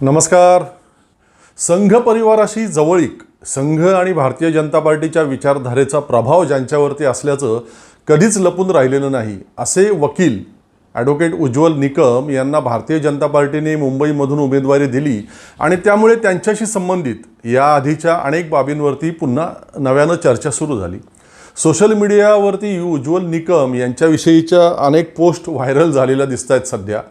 नमस्कार. संघ परिवाराशी जवळीक संघ आणि भारतीय जनता पार्टीच्या विचारधारेचा प्रभाव ज्यांच्यावरती असल्याचं कधीच लपून राहिलेलं नाही असे वकील ॲडव्होकेट उज्ज्वल निकम यांना भारतीय जनता पार्टीने मुंबईमधून उमेदवारी दिली आणि त्यामुळे त्यांच्याशी संबंधित या आधीच्या अनेक बाबींवरती पुन्हा नव्यानं चर्चा सुरू झाली. सोशल मीडियावरती उज्ज्वल निकम यांच्याविषयीच्या अनेक पोस्ट व्हायरल झालेल्या दिसत आहेत सध्या.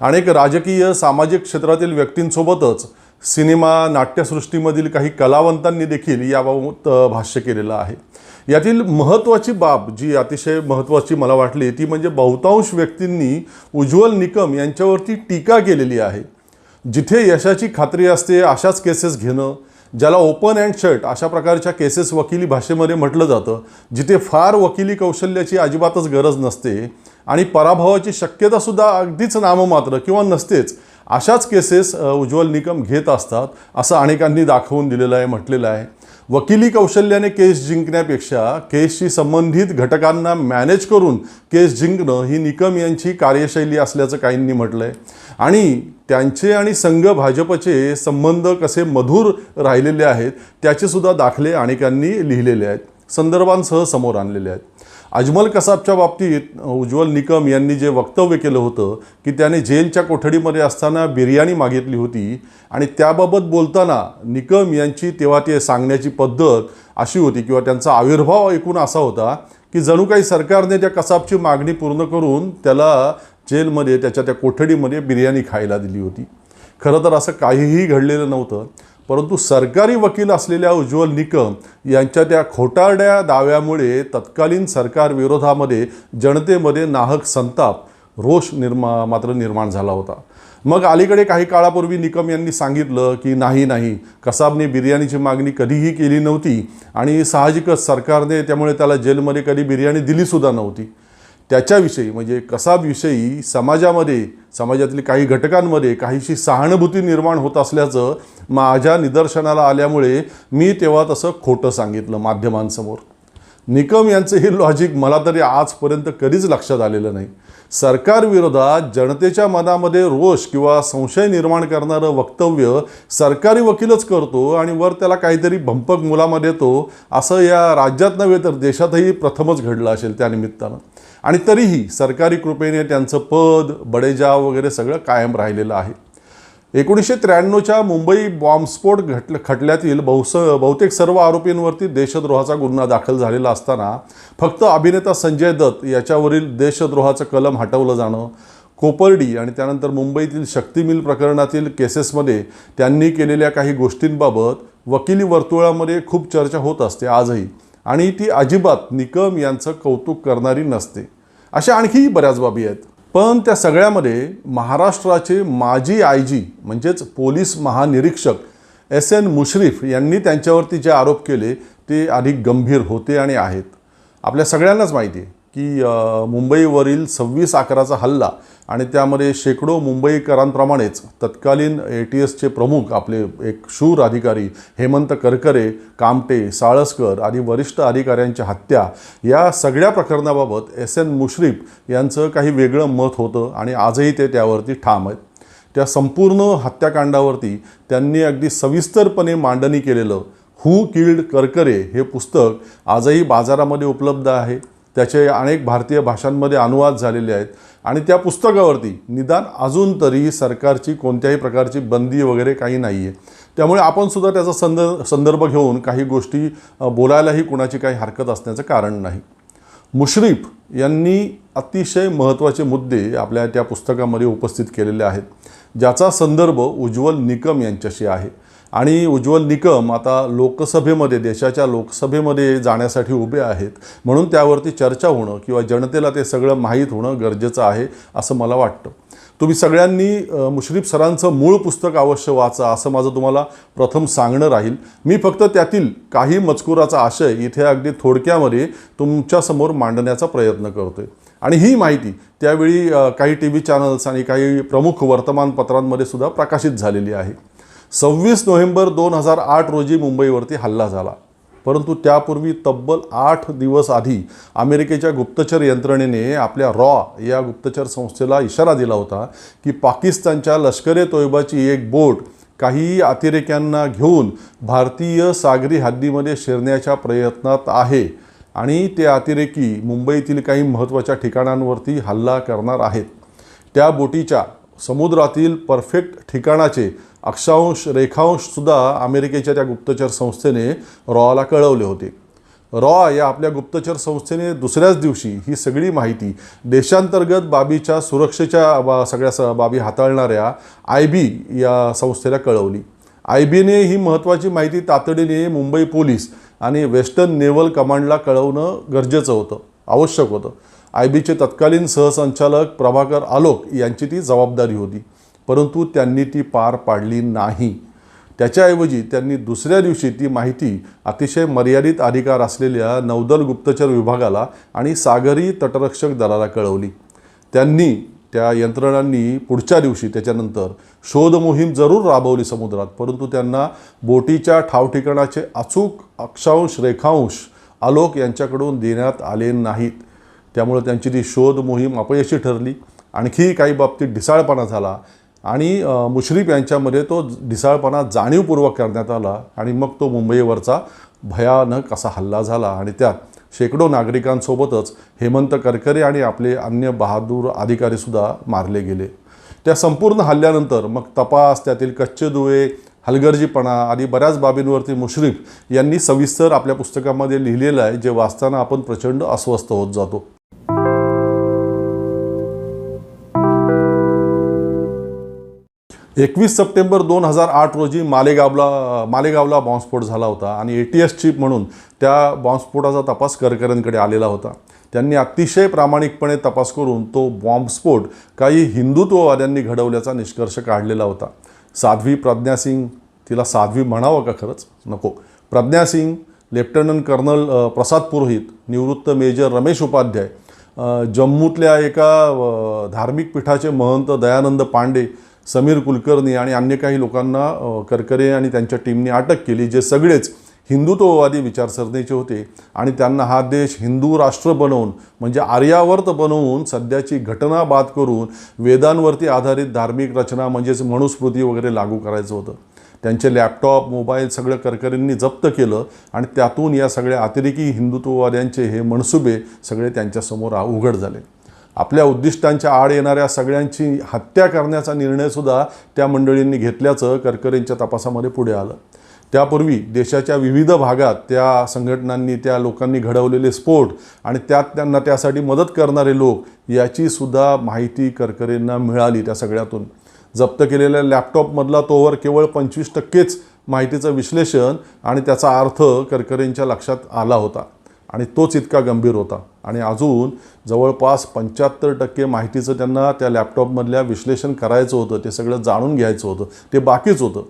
अनेक राजकीय सामाजिक क्षेत्रातील व्यक्तींसोबतच सिनेमा नाट्यसृष्टीमधील काही कलावंतांनी देखील याबाबत भाष्य केलेलं आहे. यातील महत्त्वाची बाब जी अतिशय महत्त्वाची मला वाटली ती म्हणजे बहुतांश व्यक्तींनी उज्ज्वल निकम यांच्यावरती टीका केलेली आहे. जिथे यशाची खात्री असते अशाच केसेस घेणं ज्याला ओपन अँड शर्ट अशा प्रकारच्या केसेस वकिली भाषेमध्ये म्हटलं जातं जिथे फार वकिली कौशल्याची अजिबातच गरज नसते आणि पराभवाची शक्यतासुद्धा अगदीच नाममात्र किंवा नसतेच. अशाच केसेस उज्ज्वल निकम घेत असतात असं अनेकांनी दाखवून दिलेलं आहे म्हटलेलं आहे. वकिली कौशल्याने केस जिंकण्यापेक्षा केसशी संबंधित घटकांना मॅनेज करून केस जिंकणं ही निकम यांची कार्यशैली असल्याचं काहींनी म्हटलं आहे आणि त्यांचे आणि संघ भाजपचे संबंध कसे मधुर राहिलेले आहेत त्याचे सुद्धा दाखले अनेकांनी लिहिलेले आहेत. संदर्भांसह समोर आणलेले आहेत. अजमल कसाबच्या बाबतीत उज्ज्वल निकम यांनी जे वक्तव्य केलं होतं की त्याने जेलच्या कोठडीमध्ये असताना बिर्याणी मागितली होती आणि त्याबाबत बोलताना निकम यांची तेव्हा ते सांगण्याची पद्धत अशी होती किंवा त्यांचा आविर्भाव ऐकून असा होता की जणू काही सरकारने त्या कसाबची मागणी पूर्ण करून त्याला जेलमध्ये त्याच्या त्या कोठडीमध्ये बिर्याणी खायला दिली होती. खरं तर असं काहीही घडलेलं नव्हतं. परंतु सरकारी वकील असलेल्या उज्ज्वल निकम यांच्या त्या खोटारड्या दाव्यामुळे तत्कालीन सरकार विरोधामध्ये जनतेमध्ये नाहक संताप रोष निर्मा मात्र निर्माण झाला होता. मग अलीकडे काही काळापूर्वी निकम यांनी सांगितलं की नाही नाही कसाबने बिर्याणीची मागणी कधीही केली नव्हती आणि साहजिकच सरकारने त्यामुळे त्याला जेलमध्ये कधी बिर्याणी दिलीसुद्धा नव्हती. त्याच्याविषयी म्हणजे कसाबविषयी समाजामध्ये समाजातील काही घटकांमध्ये काहीशी सहानुभूती निर्माण होत असल्याचं माझ्या निदर्शनाला आल्यामुळे मी तेव्हा तसं खोटं सांगितलं माध्यमांसमोर. निकम यांचं हे लॉजिक मला तरी आजपर्यंत कधीच लक्षात आलेलं नाही. सरकारविरोधात जनतेच्या मनामध्ये रोष किंवा संशय निर्माण करणारं वक्तव्य सरकारी वकीलच करतो आणि वर त्याला काहीतरी भंपक मुलामध्ये येतो असं या राज्यात नव्हे तर देशातही प्रथमच घडलं असेल त्या निमित्तानं. आणि तरीही सरकारी कृपेने त्यांचं पद बडेजाव वगैरे सगळं कायम राहिलेलं आहे. एकोणीसशे त्र्याण्णवच्या मुंबई बॉम्बस्फोट घटल खटल्यातील बहुस बहुतेक सर्व आरोपींवरती देशद्रोहाचा गुन्हा दाखल झालेला असताना फक्त अभिनेता संजय दत्त याच्यावरील देशद्रोहाचं कलम हटवलं जाणं कोपर्डी आणि त्यानंतर मुंबईतील शक्ती मिल प्रकरणातील केसेसमध्ये त्यांनी केलेल्या काही गोष्टींबाबत वकिली वर्तुळामध्ये खूप चर्चा होत असते. आजही आणि ती अजिबात निकम यांचं कौतुक करणारी नसते. अशा आणखीही बऱ्याच बाबी आहेत. पण त्या सगळ्यामध्ये महाराष्ट्राचे माजी आय जी म्हणजेच पोलीस महानिरीक्षक एस एन मुश्रीफ यांनी त्यांच्यावरती जे आरोप केले ते अधिक गंभीर होते आणि आहेत. आपल्या सगळ्यांनाच माहिती आहे. की मुंबईवरील सव्वीस अकराचा हल्ला आणि त्यामध्ये शेकडो मुंबईकरांप्रमाणेच तत्कालीन ए टी एसचे प्रमुख आपले एक शूर अधिकारी हेमंत करकरे कामटे साळसकर आदी वरिष्ठ अधिकाऱ्यांच्या हत्या या सगळ्या प्रकरणाबाबत एस एन मुश्रीफ यांचं काही वेगळं मत होतं आणि आजही ते त्यावरती ठाम आहेत. त्या संपूर्ण हत्याकांडावरती त्यांनी अगदी सविस्तरपणे मांडणी केलेलं हू किल्ड करकरे हे पुस्तक आजही बाजारामध्ये उपलब्ध आहे. त्याचे अनेक भारतीय भाषांमध्ये अनुवाद झालेले आहेत. आणि त्या पुस्तकावरती निदान अजून तरी सरकारची कोणत्याही प्रकारची बंदी वगैरे काही नाही आहे त्यामुळे आपण सुद्धा त्याचा संद संदर्भ घेऊन काही गोष्टी बोलायलाही कुणाची काही हरकत असण्याचं कारण नाही. मुश्रीफ यांनी अतिशय महत्त्वाचे मुद्दे आपल्या त्या पुस्तकामध्ये उपस्थित केलेले आहेत. ज्याचा संदर्भ उज्ज्वल निकम यांच्याशी आहे. आणि उज्ज्वल निकम आता लोकसभेमध्ये देशाच्या लोकसभेमध्ये जाण्यासाठी उभे आहेत. म्हणून त्यावरती चर्चा होणं किंवा जनतेला ते सगळं माहीत होणं गरजेचं आहे असं मला वाटतं. तुम्ही सगळ्यांनी मुश्रीफ सरांचं मूळ पुस्तक अवश्य वाचा असं माझं तुम्हाला प्रथम सांगणं राहील. मी फक्त त्यातील काही मजकुराचा आशय इथे अगदी थोडक्यामध्ये तुमच्यासमोर मांडण्याचा प्रयत्न करतोय. आणि ही माहिती त्यावेळी काही टी व्ही चॅनल्स आणि काही प्रमुख वर्तमानपत्रांमध्ये सुद्धा प्रकाशित झालेली आहे. सव्वीस नोव्हेंबर दोन हजार आठ रोजी मुंबईवरती हल्ला झाला. परंतु त्यापूर्वी तब्बल आठ दिवस आधी अमेरिकेच्या गुप्तचर यंत्रणेने आपल्या रॉ या गुप्तचर संस्थेला इशारा दिला होता की पाकिस्तानच्या लष्कर ए तोयबाची एक बोट काही अतिरेक्यांना घेऊन भारतीय सागरी हद्दीमध्ये शिरण्याच्या प्रयत्नात आहे आणि ते अतिरेकी मुंबईतील काही महत्त्वाच्या ठिकाणांवरती हल्ला करणार आहेत. त्या बोटीच्या समुद्रातील परफेक्ट ठिकाणाचे अक्षांश रेखांशसुद्धा अमेरिकेच्या त्या गुप्तचर संस्थेने रॉला कळवले होते. रॉ या आपल्या गुप्तचर संस्थेने दुसऱ्याच दिवशी ही सगळी माहिती देशांतर्गत बाबीच्या सुरक्षेच्या बा सगळ्या स बाबी हाताळणाऱ्या आय बी या संस्थेला कळवली. आय बीने ही महत्त्वाची माहिती तातडीने मुंबई पोलीस आणि वेस्टर्न नेव्हल कमांडला कळवणं गरजेचं होतं आवश्यक होतं. आय बीचे तत्कालीन सहसंचालक प्रभाकर आलोक यांची ती जबाबदारी होती. परंतु त्यांनी ती पार पाडली नाही. त्याच्याऐवजी त्यांनी दुसऱ्या दिवशी ती माहिती अतिशय मर्यादित अधिकार असलेल्या नौदल गुप्तचर विभागाला आणि सागरी तटरक्षक दलाला कळवली. त्यांनी त्या यंत्रणांनी पुढच्या दिवशी त्याच्यानंतर शोध मोहीम जरूर राबवली समुद्रात परंतु त्यांना बोटीच्या ठावठिकाणाचे अचूक अक्षांश रेखांश आलोक यांच्याकडून देण्यात आले नाहीत. त्यामुळे त्यांची ती शोध मोहीम अपयशी ठरली. आणखी काही बाबतीत ढिसाळपणा झाला. आणि मुश्रीफ यांच्यामध्ये तो ढिसाळपणा जाणीवपूर्वक करण्यात आला आणि मग तो मुंबईवरचा भयानक असा हल्ला झाला आणि त्यात शेकडो नागरिकांसोबतच हेमंत करकरे आणि आपले अन्य बहादूर अधिकारीसुद्धा मारले गेले. त्या संपूर्ण हल्ल्यानंतर मग तपास त्यातील कच्चे दुवे हलगर्जीपणा आणि बऱ्याच बाबींवरती मुश्रीफ यांनी सविस्तर आपल्या पुस्तकामध्ये लिहिलेलं आहे जे वाचताना आपण प्रचंड अस्वस्थ होत जातो. एकवीस सप्टेंबर दोन हजार आठ रोजी मालेगावला मालेगावला बॉम्बस्फोट झाला होता आणि ए टी एस चिप म्हणून त्या बॉम्बस्फोटाचा तपास करकरांकडे आलेला होता. त्यांनी अतिशय प्रामाणिकपणे तपास करून तो बॉम्बस्फोट काही हिंदुत्ववाद्यांनी घडवल्याचा निष्कर्ष काढलेला होता. साध्वी प्रज्ञा सिंग तिला साध्वी म्हणावं का खरंच? नको. प्रज्ञा सिंग लेफ्टनंट कर्नल प्रसाद पुरोहित निवृत्त मेजर रमेश उपाध्याय जम्मूतल्या एका धार्मिक पीठाचे महंत दयानंद पांडे समीर कुलकर्णी आणि अन्य काही लोकांना करकरे आणि त्यांच्या टीमने अटक केली जे सगळेच हिंदुत्ववादी विचारसरणीचे होते आणि त्यांना हा देश हिंदू राष्ट्र बनवून म्हणजे आर्यावर्त बनवून सध्याची घटना बाद करून वेदांवरती आधारित धार्मिक रचना म्हणजेच मनुस्मृती वगैरे लागू करायचं होतं. त्यांचे लॅपटॉप मोबाईल सगळं करकरींनी जप्त केलं आणि त्यातून या सगळ्या अतिरेकी हिंदुत्ववाद्यांचे हे मनसुबे सगळे त्यांच्यासमोर उघड झाले. आपल्या उद्दिष्टांच्या आड येणाऱ्या सगळ्यांची हत्या करण्याचा निर्णयसुद्धा त्या मंडळींनी घेतल्याचं करकरेंच्या तपासामध्ये पुढे आलं. त्यापूर्वी देशाच्या विविध भागात त्या संघटनांनी त्या लोकांनी घडवलेले स्फोट आणि त्यात त्यांना त्यासाठी मदत करणारे लोक याचीसुद्धा माहिती करकरेंना मिळाली त्या सगळ्यातून. जप्त केलेल्या लॅपटॉपमधला तोवर केवळ पंचवीस टक्केच माहितीचं विश्लेषण आणि त्याचा अर्थ करकरेंच्या लक्षात आला होता. आणि तोच इतका गंभीर होता. आणि अजून जवळपास पंच्याहत्तर टक्के माहितीचं त्यांना त्या लॅपटॉपमधल्या विश्लेषण करायचं होतं ते सगळं जाणून घ्यायचं होतं ते बाकीच होतं.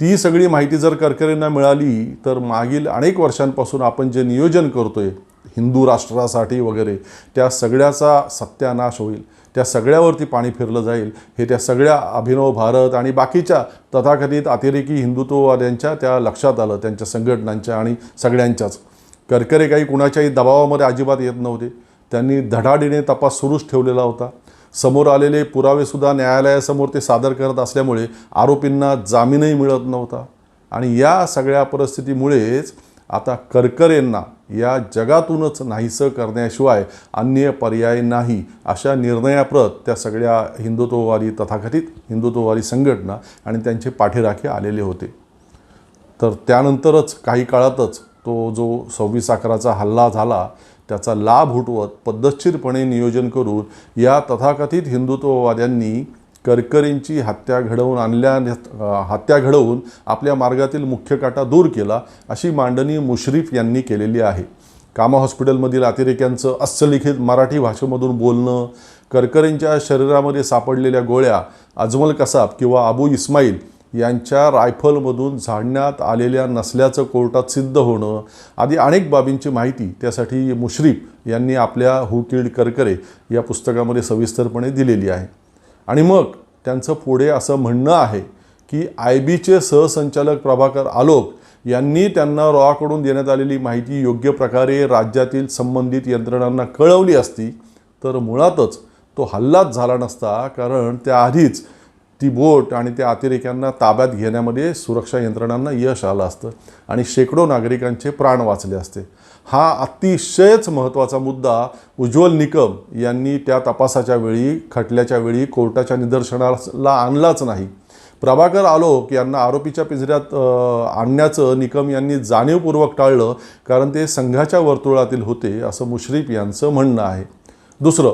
ती सगळी माहिती जर करकरेंना मिळाली तर मागील अनेक वर्षांपासून आपण जे नियोजन करतो आहे हिंदू राष्ट्रासाठी वगैरे त्या सगळ्याचा सत्यानाश होईल. त्या सगळ्यावरती पाणी फिरलं जाईल. हे त्या सगळ्या अभिनव भारत आणि बाकीच्या तथाकथित अतिरेकी हिंदुत्ववाद्यांच्या त्या लक्षात आलं त्यांच्या संघटनांच्या आणि सगळ्यांच्याच. करकरे काही कुणाच्याही दबावामध्ये अजिबात येत नव्हते. त्यांनी धडाडीने तपास सुरूच ठेवलेला होता. समोर आलेले पुरावेसुद्धा न्यायालयासमोर ते सादर करत असल्यामुळे आरोपींना जामीनही मिळत नव्हता. आणि या सगळ्या परिस्थितीमुळेच आता करकरेंना या जगातूनच नाहीसं करण्याशिवाय अन्य पर्याय नाही अशा निर्णयाप्रत त्या सगळ्या हिंदुत्ववादी तथाकथित हिंदुत्ववादी संघटना आणि त्यांचे पाठीराखे आलेले होते. तर त्यानंतरच काही काळातच तो जो सव्वीस अकराचा हल्ला झाला त्याचा लाभ उठवत पद्धतशीरपणे नियोजन करून या तथाकथित हिंदुत्ववाद्यांनी करकरींची हत्या घडवून आणल्या हत्या घडवून आपल्या मार्गातील मुख्य काटा दूर केला अशी मांडणी मुश्रीफ यांनी केलेली आहे. कामा हॉस्पिटलमधील अतिरेक्यांचं अस्सलिखित मराठी भाषेमधून बोलणं करकरेंच्या शरीरामध्ये सापडलेल्या गोळ्या अजमल कसाब किंवा अबू इस्माईल यांच्या रायफलमधून झाडण्यात आलेल्या नसल्याचं कोर्टात सिद्ध होणं आदी अनेक बाबींची माहिती त्यासाठी मुश्रीफ यांनी आपल्या हु करकरे या पुस्तकामध्ये सविस्तरपणे दिलेली आहे. आणि मग त्यांचं पुढे असं म्हणणं आहे की आय बीचे सहसंचालक प्रभाकर आलोक यांनी त्यांना रॉकडून देण्यात आलेली माहिती योग्य प्रकारे राज्यातील संबंधित यंत्रणांना कळवली असती तर मुळातच तो हल्लाच झाला नसता कारण त्याआधीच ती बोट आणि त्या अतिरेक्यांना ताब्यात घेण्यामध्ये सुरक्षा यंत्रणांना यश आलं असतं आणि शेकडो नागरिकांचे प्राण वाचले असते. हा अतिशयच महत्त्वाचा मुद्दा उज्ज्वल निकम यांनी त्या तपासाच्या वेळी खटल्याच्या वेळी कोर्टाच्या निदर्शनाला आणलाच नाही. प्रभाकर आलोक यांना आरोपीच्या पिंजऱ्यात आणण्याचं निकम यांनी जाणीवपूर्वक टाळलं कारण ते संघाच्या वर्तुळातील होते असं मुश्रीफ यांचं म्हणणं आहे. दुसरं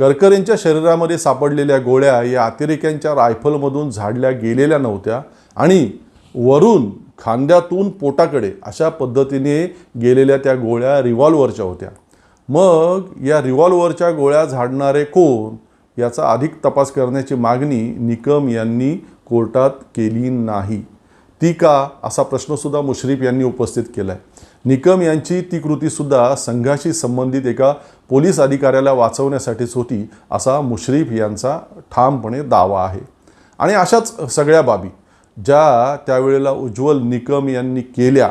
करकरेंच्या शरीरामध्ये सापडलेल्या गोळ्या या अतिरेक्यांच्या रायफलमधून झाडल्या गेलेल्या नव्हत्या आणि वरून खांद्यातून पोटाकडे अशा पद्धतीने गेलेल्या त्या गोळ्या रिव्हॉल्वरच्या होत्या. मग या रिव्हॉल्वरच्या गोळ्या झाडणारे कोण? याचा अधिक तपास करण्याची मागणी निकम यांनी कोर्टात केली नाही. ती का? असा प्रश्नसुद्धा मुश्रीफ यांनी उपस्थित केला आहे निकम यांची ती कृतीसुद्धा संघाशी संबंधित एका पोलीस अधिकाऱ्याला वाचवण्यासाठीच होती असा मुश्रीफ यांचा ठामपणे दावा आहे. आणि अशाच सगळ्या बाबी ज्या त्यावेळेला उज्ज्वल निकम यांनी केल्या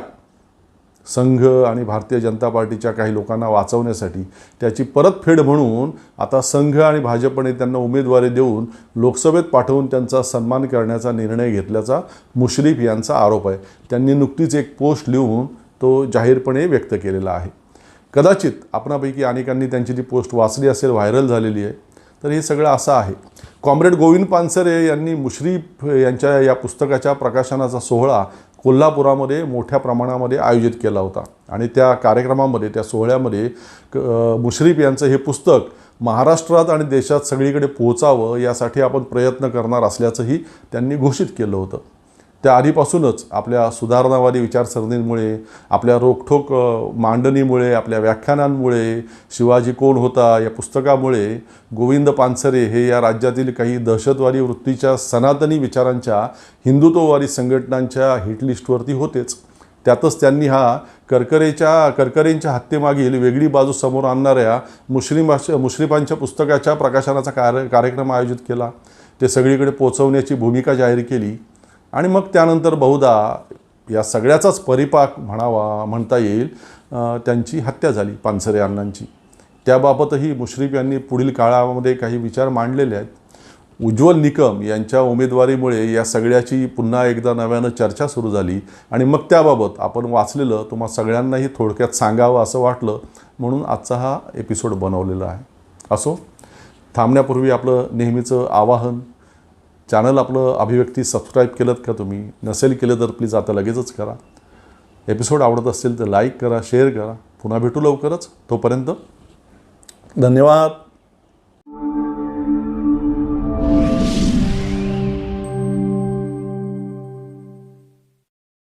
संघ आणि भारतीय जनता पार्टीच्या काही लोकांना वाचवण्यासाठी त्याची परतफेड म्हणून आता संघ आणि भाजपने त्यांना उमेदवारी देऊन लोकसभेत पाठवून त्यांचा सन्मान करण्याचा निर्णय घेतल्याचा मुश्रीफ यांचा आरोप आहे. त्यांनी नुकतीच एक पोस्ट लिहून तो जाहीरपणे व्यक्त केलेला आहे. कदाचित आपणापैकी अनेकांनी त्यांची ती पोस्ट वाचली असेल व्हायरल झालेली आहे तर हे सगळं असं आहे. कॉम्रेड गोविंद पानसरे यांनी मुश्रीफ यांच्या या पुस्तकाच्या प्रकाशनाचा सोहळा कोल्हापुरामध्ये मोठ्या प्रमाणामध्ये आयोजित केला होता. आणि त्या कार्यक्रमामध्ये त्या सोहळ्यामध्ये क- मुश्रीफ यांचं हे पुस्तक महाराष्ट्रात आणि देशात सगळीकडे पोहोचावं यासाठी आपण प्रयत्न करणार असल्याचंही त्यांनी घोषित केलं होतं. त्या आधीपासूनच आपल्या सुधारणावादी विचारसरणींमुळे आपल्या रोखठोक मांडणीमुळे आपल्या व्याख्यानांमुळे शिवाजी कोण होता या पुस्तकामुळे गोविंद पानसरे हे या राज्यातील काही दहशतवादी वृत्तीच्या सनातनी विचारांच्या हिंदुत्ववादी संघटनांच्या हिटलिस्टवरती होतेच. त्यातच त्यांनी हा करकरेच्या करकरेंच्या हत्येमागील वेगळी बाजू समोर आणणाऱ्या मुस्लिम मुश्रीफांच्या पुस्तकाच्या प्रकाशनाचा कार्य कार्यक्रम आयोजित केला. ते सगळीकडे पोचवण्याची भूमिका जाहीर केली. आणि मग त्यानंतर बहुधा या सगळ्याचाच परिपाक म्हणावा म्हणता येईल त्यांची हत्या झाली पानसरे अण्णांची. त्याबाबतही मुश्रीफ यांनी पुढील काळामध्ये काही विचार मांडलेले आहेत. उज्ज्वल निकम यांच्या उमेदवारीमुळे या सगळ्याची पुन्हा एकदा नव्यानं चर्चा सुरू झाली आणि मग त्याबाबत आपण वाचलेलं तुम्हा सगळ्यांनाही थोडक्यात सांगावं असं वाटलं म्हणून आजचा हा एपिसोड बनवलेला आहे. असो थांबण्यापूर्वी आपलं नेहमीचं आवाहन चॅनल आपलं अभिव्यक्ती सबस्क्राईब केलं का तुम्ही? नसेल केलं तर प्लीज आता लगेचच करा. एपिसोड आवडत असेल तर लाईक करा शेअर करा. पुन्हा भेटू लवकरच. तोपर्यंत धन्यवाद.